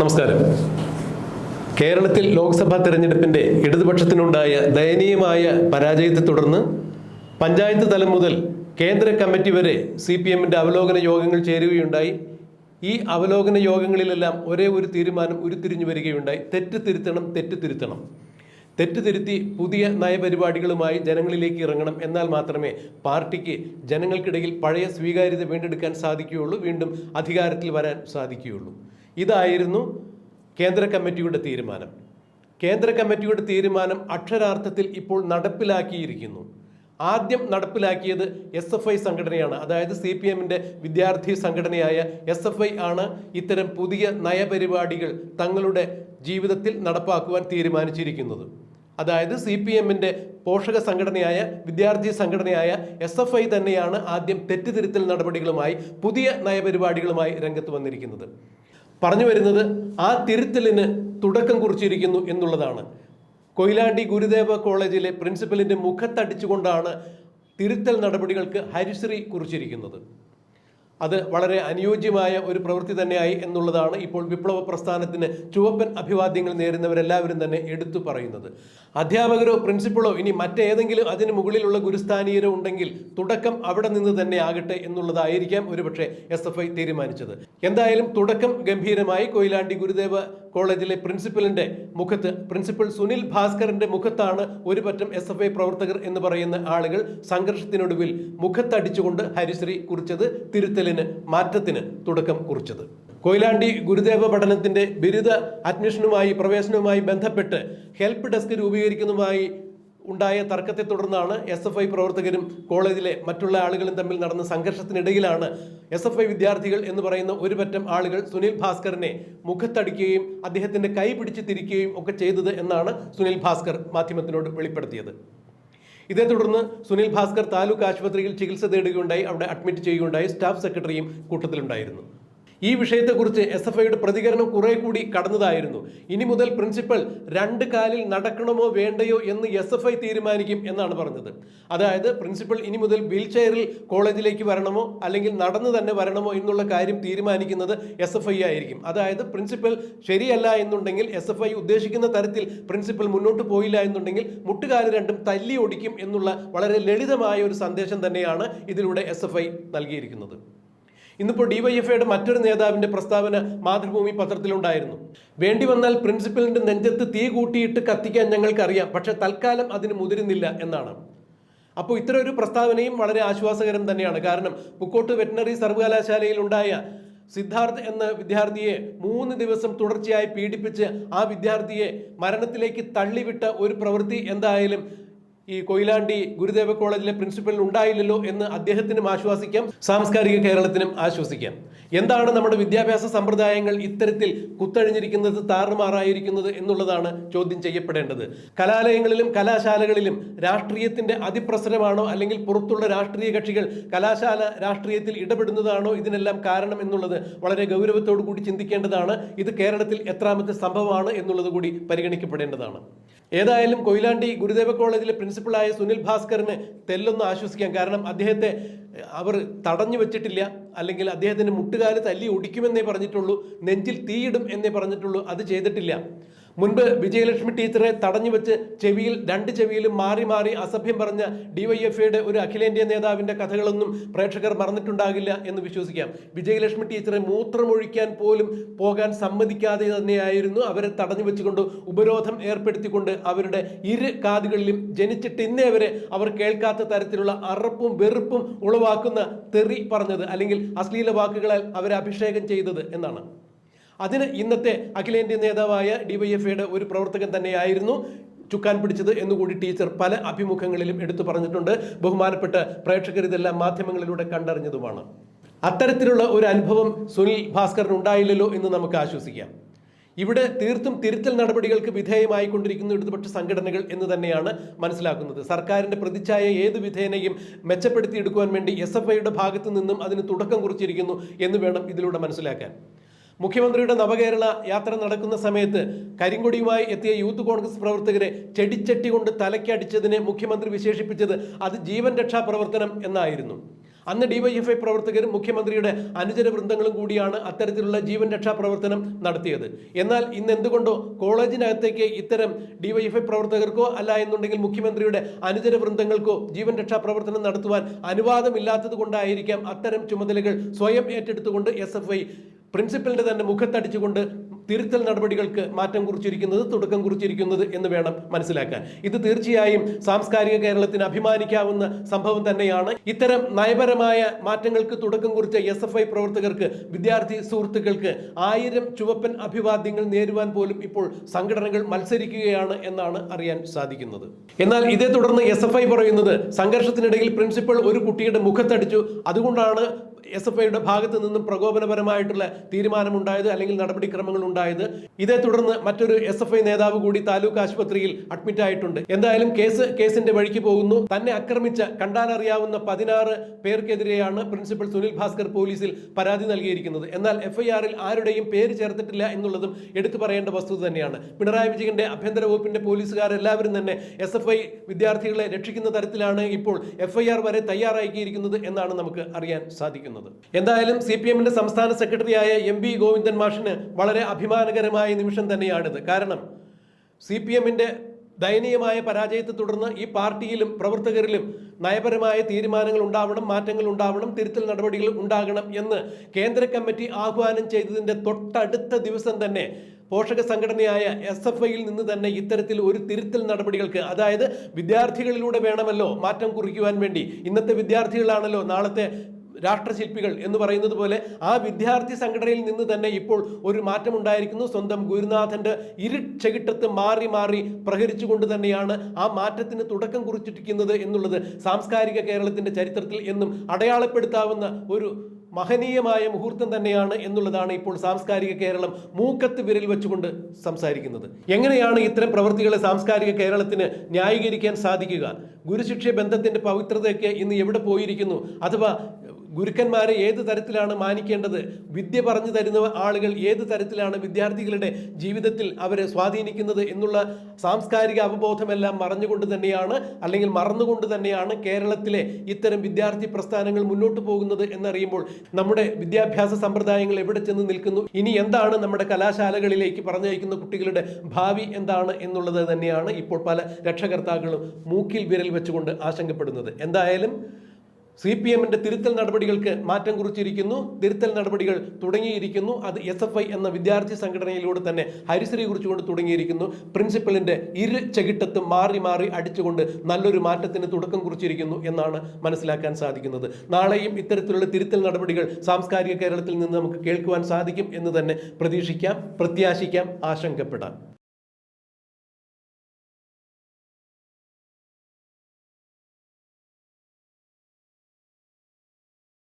നമസ്കാരം. കേരളത്തിൽ ലോക്സഭാ തെരഞ്ഞെടുപ്പിന്റെ ഇടതുപക്ഷത്തിനുണ്ടായ ദയനീയമായ പരാജയത്തെ തുടർന്ന് പഞ്ചായത്ത് തലം മുതൽ കേന്ദ്ര കമ്മിറ്റി വരെ സി പി എമ്മിന്റെ അവലോകന യോഗങ്ങൾ ചേരുകയുണ്ടായി. ഈ അവലോകന യോഗങ്ങളിലെല്ലാം ഒരേ ഒരു തീരുമാനം ഉരുത്തിരിഞ്ഞു വരികയുണ്ടായി. തെറ്റ് തിരുത്തണം തെറ്റ് തിരുത്തണം തെറ്റ് തിരുത്തി പുതിയ നയപരിപാടികളുമായി ജനങ്ങളിലേക്ക് ഇറങ്ങണം എന്നാൽ മാത്രമേ പാർട്ടിക്ക് ജനങ്ങൾക്കിടയിൽ പഴയ സ്വീകാര്യത വീണ്ടെടുക്കാൻ സാധിക്കുകയുള്ളൂ. വീണ്ടും അധികാരത്തിൽ വരാൻ സാധിക്കുകയുള്ളൂ. ഇതായിരുന്നു കേന്ദ്ര കമ്മിറ്റിയുടെ തീരുമാനം. കേന്ദ്ര കമ്മിറ്റിയുടെ തീരുമാനം അക്ഷരാർത്ഥത്തിൽ ഇപ്പോൾ നടപ്പിലാക്കിയിരിക്കുന്നു. ആദ്യം നടപ്പിലാക്കിയത് എസ് എഫ് ഐ സംഘടനയാണ്. അതായത് സി പി എമ്മിന്റെ വിദ്യാർത്ഥി സംഘടനയായ എസ് എഫ് ഐ ആണ് ഇത്തരം പുതിയ നയപരിപാടികൾ തങ്ങളുടെ ജീവിതത്തിൽ നടപ്പാക്കുവാൻ തീരുമാനിച്ചിരിക്കുന്നത്. അതായത് സി പി എമ്മിന്റെ പോഷക സംഘടനയായ വിദ്യാർത്ഥി സംഘടനയായ എസ് എഫ് ഐ തന്നെയാണ് ആദ്യം തെറ്റുതിരുത്തൽ നടപടികളുമായി പുതിയ നയപരിപാടികളുമായി രംഗത്ത് വന്നിരിക്കുന്നത്. പറഞ്ഞു വരുന്നത് ആ തിരുത്തലിന് തുടക്കം കുറിച്ചിരിക്കുന്നു എന്നുള്ളതാണ്. കൊയിലാണ്ടി ഗുരുദേവ കോളേജിലെ പ്രിൻസിപ്പലിന്റെ മുഖത്തടിച്ചുകൊണ്ടാണ് തിരുത്തൽ നടപടികൾക്ക് ഹരിശ്രീ കുറിച്ചിരിക്കുന്നത്. അത് വളരെ അനുയോജ്യമായ ഒരു പ്രവൃത്തി തന്നെയായി എന്നുള്ളതാണ് ഇപ്പോൾ വിപ്ലവ പ്രസ്ഥാനത്തിന് ചുവപ്പൻ അഭിവാദ്യങ്ങൾ നേരുന്നവരെല്ലാവരും തന്നെ എടുത്തു പറയുന്നത്. അധ്യാപകരോ പ്രിൻസിപ്പളോ ഇനി മറ്റേതെങ്കിലും അതിന് മുകളിലുള്ള ഗുരുസ്ഥാനീയരോ ഉണ്ടെങ്കിൽ തുടക്കം അവിടെ നിന്ന് തന്നെ ആകട്ടെ എന്നുള്ളതായിരിക്കാം ഒരുപക്ഷെ എസ് എഫ് ഐ തീരുമാനിച്ചത്. എന്തായാലും തുടക്കം ഗംഭീരമായി. കൊയിലാണ്ടി ഗുരുദേവ കോളേജിലെ പ്രിൻസിപ്പലിന്റെ മുഖത്ത് പ്രിൻസിപ്പൽ സുനിൽ ഭാസ്കറിന്റെ മുഖത്താണ് ഒരു പറ്റം എസ് എഫ് ഐ പ്രവർത്തകർ എന്ന് പറയുന്ന ആളുകൾ സംഘർഷത്തിനൊടുവിൽ മുഖത്തടിച്ചുകൊണ്ട് ഹരിശ്രീ കുറിച്ചത് തിരുത്തലിന് മാറ്റത്തിന് തുടക്കം കുറിച്ചത്. കൊയിലാണ്ടി ഗുരുദേവ പഠനത്തിന്റെ ബിരുദ അഡ്മിഷനുമായി പ്രവേശനവുമായി ബന്ധപ്പെട്ട് ഹെൽപ്പ് ഡെസ്ക് രൂപീകരിക്കുന്നതുമായി ഉണ്ടായ തർക്കത്തെ തുടർന്നാണ് എസ് എഫ് ഐ പ്രവർത്തകരും കോളേജിലെ മറ്റുള്ള ആളുകളും തമ്മിൽ നടന്ന സംഘർഷത്തിനിടയിലാണ് എസ് എഫ് ഐ വിദ്യാർത്ഥികൾ എന്ന് പറയുന്ന ഒരു പറ്റം ആളുകൾ സുനിൽ ഭാസ്കറിനെ മുഖത്തടിക്കുകയും അദ്ദേഹത്തിന്റെ കൈ പിടിച്ച് തിരിക്കുകയും ഒക്കെ ചെയ്തത് എന്നാണ് സുനിൽ ഭാസ്കർ മാധ്യമത്തിനോട് വെളിപ്പെടുത്തിയത്. ഇതേ തുടർന്ന് സുനിൽ ഭാസ്കർ താലൂക്ക് ആശുപത്രിയിൽ ചികിത്സ തേടുകയുണ്ടായി അവിടെ അഡ്മിറ്റ് ചെയ്യുകയുണ്ടായി സ്റ്റാഫ് സെക്രട്ടറിയും കൂട്ടത്തിലുണ്ടായിരുന്നു. ഈ വിഷയത്തെക്കുറിച്ച് എസ് എഫ് ഐയുടെ പ്രതികരണം കുറെ കൂടി കടന്നതായിരുന്നു. ഇനി മുതൽ പ്രിൻസിപ്പൽ രണ്ട് കാലിൽ നടക്കണമോ വേണ്ടയോ എന്ന് എസ് എഫ് ഐ തീരുമാനിക്കും എന്നാണ് പറഞ്ഞത്. അതായത് പ്രിൻസിപ്പൽ ഇനി മുതൽ വീൽ ചെയറിൽ കോളേജിലേക്ക് വരണമോ അല്ലെങ്കിൽ നടന്നു തന്നെ വരണമോ എന്നുള്ള കാര്യം തീരുമാനിക്കുന്നത് എസ് എഫ് ഐ ആയിരിക്കും. അതായത് പ്രിൻസിപ്പൽ ശരിയല്ല എന്നുണ്ടെങ്കിൽ എസ് എഫ് ഐ ഉദ്ദേശിക്കുന്ന തരത്തിൽ പ്രിൻസിപ്പൽ മുന്നോട്ട് പോയില്ല എന്നുണ്ടെങ്കിൽ മുട്ടുകാൽ രണ്ടും തല്ലി ഒടിക്കും എന്നുള്ള വളരെ ലളിതമായ ഒരു സന്ദേശം തന്നെയാണ് ഇതിലൂടെ എസ് എഫ് ഐ നൽകിയിരിക്കുന്നത്. ഇന്നിപ്പോൾ ഡിവൈഎഫ്ഐയുടെ മറ്റൊരു നേതാവിന്റെ പ്രസ്താവന മാതൃഭൂമി പത്രത്തിലുണ്ടായിരുന്നു. വേണ്ടി വന്നാൽ പ്രിൻസിപ്പലിന്റെ നെഞ്ചത്ത് തീ കൂട്ടിയിട്ട് കത്തിക്കാൻ ഞങ്ങൾക്കറിയാം പക്ഷെ തൽക്കാലം അതിന് മുതിരുന്നില്ല എന്നാണ്. അപ്പോൾ ഇത്തരം ഒരു പ്രസ്താവനയും വളരെ ആശ്വാസകരം തന്നെയാണ്. കാരണം പുക്കോട്ട് വെറ്റിനറി സർവകലാശാലയിൽ ഉണ്ടായ സിദ്ധാർത്ഥ് എന്ന വിദ്യാർത്ഥിയെ മൂന്ന് ദിവസം തുടർച്ചയായി പീഡിപ്പിച്ച് ആ വിദ്യാർത്ഥിയെ മരണത്തിലേക്ക് തള്ളിവിട്ട ഒരു പ്രവൃത്തി എന്തായാലും ഈ കൊയിലാണ്ടി ഗുരുദേവ കോളേജിലെ പ്രിൻസിപ്പൽ ഉണ്ടായില്ലല്ലോ എന്ന് അദ്ദേഹത്തിനും ആശ്വാസിക്കാം സാംസ്കാരിക കേരളത്തിനും ആശ്വസിക്കാം. എന്താണ് നമ്മുടെ വിദ്യാഭ്യാസ സമ്പ്രദായങ്ങൾ ഇത്തരത്തിൽ കുത്തഴിഞ്ഞിരിക്കുന്നത് താറുമാറായിരിക്കുന്നത് എന്നുള്ളതാണ് ചോദ്യം ചെയ്യപ്പെടേണ്ടത്. കലാലയങ്ങളിലും കലാശാലകളിലും രാഷ്ട്രീയത്തിന്റെ അതിപ്രസരമാണോ അല്ലെങ്കിൽ പുറത്തുള്ള രാഷ്ട്രീയ കക്ഷികൾ കലാശാല രാഷ്ട്രീയത്തിൽ ഇടപെടുന്നതാണോ ഇതിനെല്ലാം കാരണം എന്നുള്ളത് വളരെ ഗൗരവത്തോടു കൂടി ചിന്തിക്കേണ്ടതാണ്. ഇത് കേരളത്തിൽ എത്രാമത്തെ സംഭവമാണ് എന്നുള്ളത് കൂടി പരിഗണിക്കപ്പെടേണ്ടതാണ്. ഏതായാലും കൊയിലാണ്ടി ഗുരുദേവ കോളേജിലെ പ്രിൻസിപ്പളായ സുനിൽ ഭാസ്കറിന് തെല്ലൊന്ന് ആശ്വസിക്കാം. കാരണം അദ്ദേഹത്തെ അവർ തടഞ്ഞു വെച്ചിട്ടില്ല. അല്ലെങ്കിൽ അദ്ദേഹത്തിന് മുട്ടുകാൽ തല്ലി ഒടിക്കുമെന്നേ പറഞ്ഞിട്ടുള്ളൂ. നെഞ്ചിൽ തീയിടും എന്നേ പറഞ്ഞിട്ടുള്ളൂ. അത് ചെയ്തിട്ടില്ല. മുൻപ് വിജയലക്ഷ്മി ടീച്ചറെ തടഞ്ഞു വെച്ച് ചെവിയിൽ രണ്ട് ചെവിയിലും മാറി മാറി അസഭ്യം പറഞ്ഞ ഡിവൈഎഫ്ഐയുടെ ഒരു അഖിലേന്ത്യാ നേതാവിന്റെ കഥകളൊന്നും പ്രേക്ഷകർ മറന്നിട്ടുണ്ടാകില്ല എന്ന് വിശ്വസിക്കാം. വിജയലക്ഷ്മി ടീച്ചറെ മൂത്രമൊഴിക്കാൻ പോലും പോകാൻ സമ്മതിക്കാതെ തന്നെയായിരുന്നു അവരെ തടഞ്ഞു വെച്ചുകൊണ്ട് ഉപരോധം ഏർപ്പെടുത്തിക്കൊണ്ട് അവരുടെ ഇരു കാതുകളിലും ജനിച്ചിട്ട് ഇന്നേ വരെ അവർ കേൾക്കാത്ത തരത്തിലുള്ള അറപ്പും വെറുപ്പും ഉളവാക്കുന്ന തെറി പറഞ്ഞത് അല്ലെങ്കിൽ അശ്ലീല വാക്കുകളാൽ അവരെ അഭിഷേകം ചെയ്തത് എന്നാണ്. അതിന് ഇന്നത്തെ അഖിലേന്ത്യാ നേതാവായ ഡിവൈഎഫ്ഐയുടെ ഒരു പ്രവർത്തകൻ തന്നെയായിരുന്നു ചുക്കാൻ പിടിച്ചത് എന്നുകൂടി ടീച്ചർ പല അഭിമുഖങ്ങളിലും എടുത്തു പറഞ്ഞിട്ടുണ്ട്. ബഹുമാനപ്പെട്ട പ്രേക്ഷകർ ഇതെല്ലാം മാധ്യമങ്ങളിലൂടെ കണ്ടറിഞ്ഞതുമാണ്. അത്തരത്തിലുള്ള ഒരു അനുഭവം സുനിൽ ഭാസ്കറിന് ഉണ്ടായില്ലല്ലോ എന്ന് നമുക്ക് ആശ്വസിക്കാം. ഇവിടെ തീർത്തും തിരുത്തൽ നടപടികൾക്ക് വിധേയമായിക്കൊണ്ടിരിക്കുന്ന ഇടതുപക്ഷ സംഘടനകൾ എന്ന് തന്നെയാണ് മനസ്സിലാക്കുന്നത്. സർക്കാരിന്റെ പ്രതിച്ഛായ ഏത് വിധേനയും മെച്ചപ്പെടുത്തിയെടുക്കുവാൻ വേണ്ടി എസ് എഫ് ഐയുടെ ഭാഗത്തു നിന്നും അതിന് തുടക്കം കുറിച്ചിരിക്കുന്നു എന്ന് വേണം ഇതിലൂടെ മനസ്സിലാക്കാൻ. മുഖ്യമന്ത്രിയുടെ നവകേരള യാത്ര നടക്കുന്ന സമയത്ത് കരിങ്കൊടിയുമായി എത്തിയ യൂത്ത് കോൺഗ്രസ് പ്രവർത്തകരെ ചെടിച്ചട്ടി കൊണ്ട് തലയ്ക്കടിച്ചതിനെ മുഖ്യമന്ത്രി വിശേഷിപ്പിച്ചത് അത് ജീവൻ രക്ഷാ പ്രവർത്തനം എന്നായിരുന്നു. അന്ന് ഡിവൈഎഫ്ഐ പ്രവർത്തകരും മുഖ്യമന്ത്രിയുടെ അനുചര വൃന്ദങ്ങളും കൂടിയാണ് അത്തരത്തിലുള്ള ജീവൻ രക്ഷാ പ്രവർത്തനം നടത്തിയത്. എന്നാൽ ഇന്ന് എന്തുകൊണ്ടോ കോളേജിനകത്തേക്ക് ഇത്തരം ഡിവൈഎഫ്ഐ പ്രവർത്തകർക്കോ അല്ല എന്നുണ്ടെങ്കിൽ മുഖ്യമന്ത്രിയുടെ അനുചര വൃന്ദങ്ങൾക്കോ ജീവൻ രക്ഷാ പ്രവർത്തനം നടത്തുവാൻ അനുവാദമില്ലാത്തത് കൊണ്ടായിരിക്കാം അത്തരം ചുമതലകൾ സ്വയം ഏറ്റെടുത്തുകൊണ്ട് എസ് പ്രിൻസിപ്പലിന്റെ തന്നെ മുഖത്തടിച്ചുകൊണ്ട് തിരുത്തൽ നടപടികൾക്ക് മാറ്റം കുറിച്ചിരിക്കുന്നത് തുടക്കം കുറിച്ചിരിക്കുന്നത് എന്ന് വേണം മനസ്സിലാക്കാൻ. ഇത് തീർച്ചയായും സാംസ്കാരിക കേരളത്തിന് അഭിമാനിക്കാവുന്ന സംഭവം തന്നെയാണ്. ഇത്തരം നയപരമായ മാറ്റങ്ങൾക്ക് തുടക്കം കുറിച്ച എസ് എഫ് ഐ പ്രവർത്തകർക്ക് വിദ്യാർത്ഥി സുഹൃത്തുക്കൾക്ക് ആയിരം ചുവപ്പൻ അഭിവാദ്യങ്ങൾ നേരുവാൻ പോലും ഇപ്പോൾ സംഘടനകൾ മത്സരിക്കുകയാണ് എന്നാണ് അറിയാൻ സാധിക്കുന്നത്. എന്നാൽ ഇതേ തുടർന്ന് എസ് എഫ് ഐ പറയുന്നത് സംഘർഷത്തിനിടയിൽ പ്രിൻസിപ്പൽ ഒരു കുട്ടിയുടെ മുഖത്തടിച്ചു. അതുകൊണ്ടാണ് എസ് എഫ് ഐയുടെ ഭാഗത്ത് നിന്നും പ്രകോപനപരമായിട്ടുള്ള തീരുമാനമുണ്ടായത് അല്ലെങ്കിൽ നടപടിക്രമങ്ങൾ ഉണ്ടായത് ഇതേ തുടർന്ന് മറ്റൊരു എസ് എഫ് ഐ നേതാവ് കൂടി താലൂക്ക് ആശുപത്രിയിൽ അഡ്മിറ്റ് ആയിട്ടുണ്ട്. എന്തായാലും കേസ് കേസിന്റെ വഴിക്ക് പോകുന്നു. തന്നെ ആക്രമിച്ച കണ്ടാനറിയാവുന്ന പതിനാറ് പേർക്കെതിരെയാണ് പ്രിൻസിപ്പൽ സുനിൽ ഭാസ്കർ പോലീസിൽ പരാതി നൽകിയിരിക്കുന്നത്. എന്നാൽ എഫ്ഐആറിൽ ആരുടെയും പേര് ചേർത്തിട്ടില്ല എന്നുള്ളതും എടുത്തു പറയേണ്ട വസ്തുത തന്നെയാണ്. പിണറായി വിജയന്റെ ആഭ്യന്തര വകുപ്പിന്റെ പോലീസുകാരെല്ലാവരും തന്നെ എസ് എഫ് ഐ വിദ്യാർത്ഥികളെ രക്ഷിക്കുന്ന തരത്തിലാണ് ഇപ്പോൾ എഫ്ഐആർ വരെ തയ്യാറാക്കിയിരിക്കുന്നത് എന്നാണ് നമുക്ക് അറിയാൻ സാധിക്കുന്നത്. എന്തായാലും സി പി എമ്മിന്റെ സംസ്ഥാന സെക്രട്ടറിയായ എം പി ഗോവിന്ദൻ മാഷിന് വളരെ അഭിമാനകരമായ നിമിഷം തന്നെയാണിത്. കാരണം സി പി എമ്മിന്റെ ദയനീയമായ പരാജയത്തെ തുടർന്ന് ഈ പാർട്ടിയിലും പ്രവർത്തകരിലും നയപരമായ തീരുമാനങ്ങൾ ഉണ്ടാവണം മാറ്റങ്ങൾ ഉണ്ടാവണം തിരുത്തൽ നടപടികൾ ഉണ്ടാകണം എന്ന് കേന്ദ്ര കമ്മിറ്റി ആഹ്വാനം ചെയ്തതിന്റെ തൊട്ടടുത്ത ദിവസം തന്നെ പോഷക സംഘടനയായ എസ് എഫ് ഐയിൽ നിന്ന് തന്നെ ഇത്തരത്തിൽ ഒരു തിരുത്തൽ നടപടികൾക്ക് അതായത് വിദ്യാർത്ഥികളിലൂടെ വേണമല്ലോ മാറ്റം കുറിക്കുവാൻ വേണ്ടി. ഇന്നത്തെ വിദ്യാർത്ഥികളാണല്ലോ നാളത്തെ രാഷ്ട്രശില്പികൾ എന്ന് പറയുന്നത് പോലെ ആ വിദ്യാർത്ഥി സംഘടനയിൽ നിന്ന് തന്നെ ഇപ്പോൾ ഒരു മാറ്റമുണ്ടായിരിക്കുന്നു. സ്വന്തം ഗുരുനാഥന്റെ ഇരുചെകിട്ടത്ത് മാറി മാറി പ്രഹരിച്ചുകൊണ്ട് തന്നെയാണ് ആ മാറ്റത്തിന് തുടക്കം കുറിച്ചിരിക്കുന്നത് എന്നുള്ളത് സാംസ്കാരിക കേരളത്തിന്റെ ചരിത്രത്തിൽ എന്നും അടയാളപ്പെടുത്താവുന്ന ഒരു മഹനീയമായ മുഹൂർത്തം തന്നെയാണ് എന്നുള്ളതാണ് ഇപ്പോൾ സാംസ്കാരിക കേരളം മൂക്കത്ത് വിരൽ വെച്ചുകൊണ്ട് സംസാരിക്കുന്നത്. എങ്ങനെയാണ് ഇത്തരം പ്രവൃത്തികളെ സാംസ്കാരിക കേരളത്തിന് ന്യായീകരിക്കാൻ സാധിക്കുക? ഗുരുശിക്ഷ ബന്ധത്തിന്റെ പവിത്രതയൊക്കെ ഇന്ന് എവിടെ പോയിരിക്കുന്നു? അഥവാ ഗുരുക്കന്മാരെ ഏത് തരത്തിലാണ് മാനിക്കേണ്ടത്? വിദ്യ പറഞ്ഞു തരുന്ന ആളുകൾ ഏത് തരത്തിലാണ് വിദ്യാർത്ഥികളുടെ ജീവിതത്തിൽ അവരെ സ്വാധീനിക്കുന്നത് എന്നുള്ള സാംസ്കാരിക അവബോധമെല്ലാം മറഞ്ഞുകൊണ്ട് തന്നെയാണ് അല്ലെങ്കിൽ മറന്നുകൊണ്ട് തന്നെയാണ് കേരളത്തിലെ ഇത്തരം വിദ്യാർത്ഥി പ്രസ്ഥാനങ്ങൾ മുന്നോട്ട് പോകുന്നത് എന്നറിയുമ്പോൾ നമ്മുടെ വിദ്യാഭ്യാസ സമ്പ്രദായങ്ങൾ എവിടെ ചെന്ന് നിൽക്കുന്നു? ഇനി എന്താണ് നമ്മുടെ കലാശാലകളിലേക്ക് പറഞ്ഞയക്കുന്ന കുട്ടികളുടെ ഭാവി എന്താണ് എന്നുള്ളത് തന്നെയാണ് ഇപ്പോൾ പല രക്ഷകർത്താക്കളും മൂക്കിൽ വിരൽ വെച്ചുകൊണ്ട് ആശങ്കപ്പെടുന്നത്. എന്തായാലും സി പി എമ്മിന്റെ തിരുത്തൽ നടപടികൾക്ക് മാറ്റം കുറിച്ചിരിക്കുന്നു. തിരുത്തൽ നടപടികൾ തുടങ്ങിയിരിക്കുന്നു. അത് എസ് എഫ് ഐ എന്ന വിദ്യാർത്ഥി സംഘടനയിലൂടെ തന്നെ ഹരിശ്രീ കുറിച്ചുകൊണ്ട് തുടങ്ങിയിരിക്കുന്നു. പ്രിൻസിപ്പലിന്റെ ഇരു ചകിട്ടത്തും മാറി മാറി അടിച്ചുകൊണ്ട് നല്ലൊരു മാറ്റത്തിന് തുടക്കം കുറിച്ചിരിക്കുന്നു എന്നാണ് മനസ്സിലാക്കാൻ സാധിക്കുന്നത്. നാളെയും ഇത്തരത്തിലുള്ള തിരുത്തൽ നടപടികൾ സാംസ്കാരിക കേരളത്തിൽ നിന്ന് നമുക്ക് കേൾക്കുവാൻ സാധിക്കും എന്ന് തന്നെ പ്രതീക്ഷിക്കാം പ്രത്യാശിക്കാം ആശങ്കപ്പെടാം.